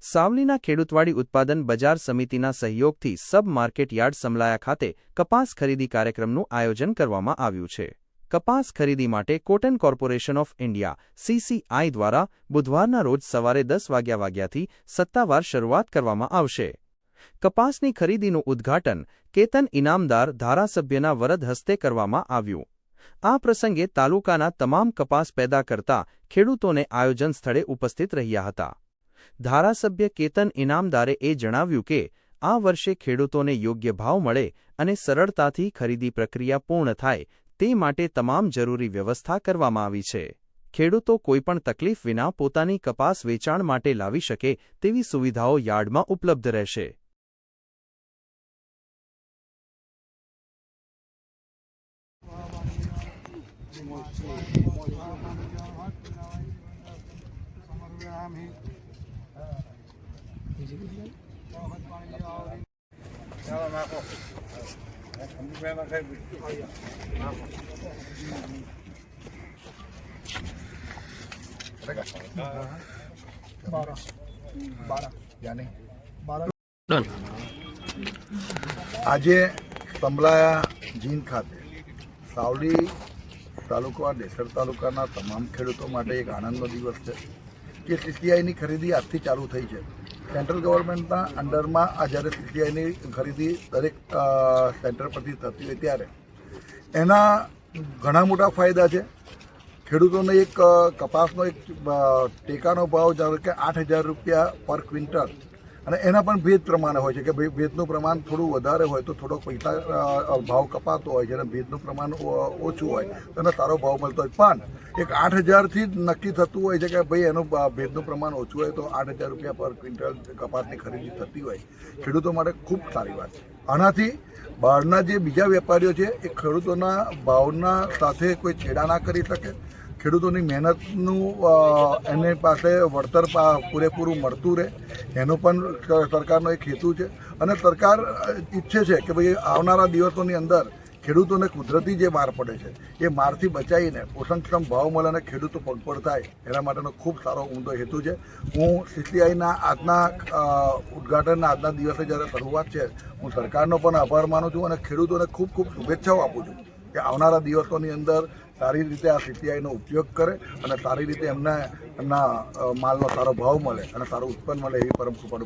સાવલીના ખેડૂતવાડી ઉત્પાદન બજાર સમિતિના સહયોગથી સબ માર્કેટ યાર્ડ સમલાયા ખાતે કપાસ ખરીદી કાર્યક્રમનું આયોજન કરવામાં આવ્યું છે. કપાસ ખરીદી માટે cotton corporation of India, CCI દ્વારા બુધવારના રોજ સવારે દસ વાગ્યા વાગ્યાથી સત્તાવાર શરૂઆત કરવામાં આવશે. કપાસની ખરીદીનું ઉદ્ઘાટન કેતન ઇનામદાર ધારાસભ્યના વરદ હસ્તે કરવામાં આવ્યું. આ પ્રસંગે તાલુકાના તમામ કપાસ પેદા કરતા ખેડૂતોને આયોજન સ્થળે ઉપસ્થિત રહ્યા હતા. ધારાસભ્ય કેતન ઇનામદારે એ જણાવ્યું કે, આ વર્ષે ખેડૂતોને યોગ્ય ભાવ મળે અને સરળતાથી ખરીદી પ્રક્રિયા પૂર્ણ થાય તે માટે તમામ જરૂરી વ્યવસ્થા કરવામાં આવી છે. ખેડૂતો કોઈપણ તકલીફ વિના પોતાની કપાસ વેચાણ માટે લાવી શકે તેવી સુવિધાઓ યાર્ડમાં ઉપલબ્ધ રહેશે. આજે સંભળાયા જીન ખાતે સાવલી તાલુકા દેસર તાલુકાના તમામ ખેડૂતો માટે એક આનંદનો દિવસ છે. કે સીસીઆઈની ખરીદી આજથી ચાલુ થઈ છે. સેન્ટ્રલ ગવર્મેન્ટના અંડરમાં આ જ્યારે સીટીઆઈની ખરીદી દરેક સેન્ટર પરથી થતી હોય ત્યારે, એના ઘણા મોટા ફાયદા છે. ખેડૂતોને એક કપાસનો એક ટેકાનો ભાવ ધારો કે આઠ હજાર રૂપિયા પર ક્વિન્ટલ અને એના પણ ભેદ પ્રમાણે હોય છે કે ભાઈ ભેદનું પ્રમાણ થોડું વધારે હોય તો થોડોક પૈસા ભાવ કપાતો હોય છે ભેજનું પ્રમાણ ઓછું હોય તો એને સારો ભાવ મળતો હોય. પણ એક આઠ હજારથી જ નક્કી થતું હોય છે કે ભાઈ એનું ભેદનું પ્રમાણ ઓછું હોય તો આઠ હજાર રૂપિયા પર ક્વિન્ટલ કપાસની ખરીદી થતી હોય. ખેડૂતો માટે ખૂબ સારી વાત છે. આનાથી બહારના જે બીજા વેપારીઓ છે, એ ખેડૂતોના ભાવના સાથે કોઈ છેડા ના કરી શકે. ખેડૂતોની મહેનતનું એની પાસે વળતર પૂરેપૂરું મળતું રહે. એનો પણ સરકારનો એક હેતુ છે. અને સરકાર ઈચ્છે છે કે ભાઈ આવનારા દિવસોની અંદર ખેડૂતોને કુદરતી જે માર પડે છે, એ મારથી બચાવીને પોષણક્ષમ ભાવ મળે અને ખેડૂતો પગપડ થાય, એના માટેનો ખૂબ સારો ઊંડો હેતુ છે. હું સીસીઆઈના આજના ઉદઘાટનના આજના દિવસે જ્યારે શરૂઆત છે, હું સરકારનો પણ આભાર માનું છું અને ખેડૂતોને ખૂબ ખૂબ શુભેચ્છાઓ આપું છું કે આવનારા દિવસોની અંદર સારી રીતે આ સીસીઆઈનો ઉપયોગ કરે અને સારી રીતે એમને એમના માલનો સારો ભાવ મળે અને સારું ઉત્પન્ન મળે એવી પરમ કૃપાળુ